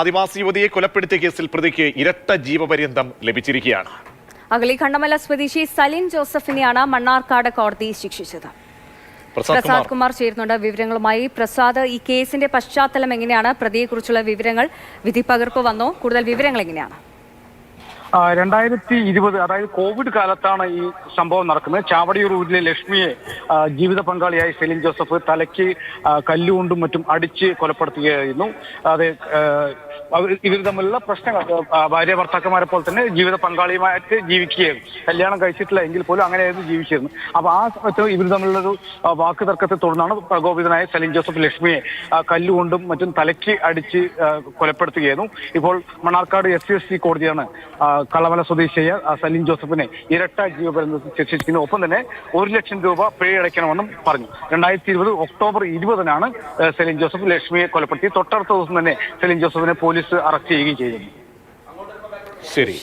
ആദിവാസി യുവതിയെ കൊലപ്പെടുത്തിയ കേസിൽ പ്രതിക്ക് ഇരട്ട ജീവപര്യന്തം ലഭിച്ചിരിക്കുകയാണ്. അഗളി കണ്ടമല സ്വദേശി സലിൻ ജോസഫിനെയാണ് മണ്ണാർക്കാട് കോടതി ശിക്ഷിച്ചത്. പ്രസാദ് കുമാർ. ചേരുന്നുണ്ട് വിവരങ്ങളുമായി. പ്രസാദ് ഈ കേസിന്റെ പശ്ചാത്തലം എങ്ങനെയാണ്? പ്രതിയെക്കുറിച്ചുള്ള വിവരങ്ങൾ വിധി പകർപ്പ് വന്നോ. കൂടുതൽ വിവരങ്ങൾ എങ്ങനെയാണ്? രണ്ടായിരത്തി ഇരുപത് അതായത് കോവിഡ് കാലത്താണ് ഈ സംഭവം നടക്കുന്നത്. ചാവടിയൂർ ഊരിലെ ലക്ഷ്മിയെ ജീവിത പങ്കാളിയായി സെലിൻ ജോസഫ് തലയ്ക്ക് കല്ലുകൊണ്ടും മറ്റും അടിച്ച് കൊലപ്പെടുത്തുകയായിരുന്നു. അത് ഇവർ തമ്മിലുള്ള പ്രശ്നങ്ങൾ. ഭാര്യ ഭർത്താക്കന്മാരെ പോലെ തന്നെ ജീവിത പങ്കാളിയുമായിട്ട് ജീവിക്കുകയായിരുന്നു. കല്യാണം കഴിച്ചിട്ടില്ല എങ്കിൽ പോലും അങ്ങനെയായിരുന്നു ജീവിച്ചിരുന്നു അപ്പൊ ആ സമയത്ത് ഇവർ തമ്മിലുള്ളൊരു വാക്ക് തർക്കത്തെ തുടർന്നാണ് പ്രകോപിതനായ സലീം ജോസഫ് ലക്ഷ്മിയെ കല്ലുകൊണ്ടും മറ്റും തലയ്ക്ക് അടിച്ച് കൊലപ്പെടുത്തുകയായിരുന്നു. ഇപ്പോൾ Mannarkkad S C S C കോടതിയാണ് കള്ളമല സ്വദേശിയായ സലീം ജോസഫിനെ ഇരട്ട ജീവപര്യന്തത്തിൽ ശിക്ഷിച്ചിരിക്കുന്നു. ഒപ്പം തന്നെ ഒരു ലക്ഷം രൂപ പിഴ അടയ്ക്കണമെന്നും പറഞ്ഞു. രണ്ടായിരത്തി ഇരുപത് ഒക്ടോബർ ഇരുപതിനാണ് സലീം ജോസഫ് ലക്ഷ്മിയെ കൊലപ്പെടുത്തി തൊട്ടടുത്ത ദിവസം തന്നെ സലീം ജോസഫിനെ പോലീസ് അറസ്റ്റ് ചെയ്യുകയും ചെയ്തിരുന്നു ശരി.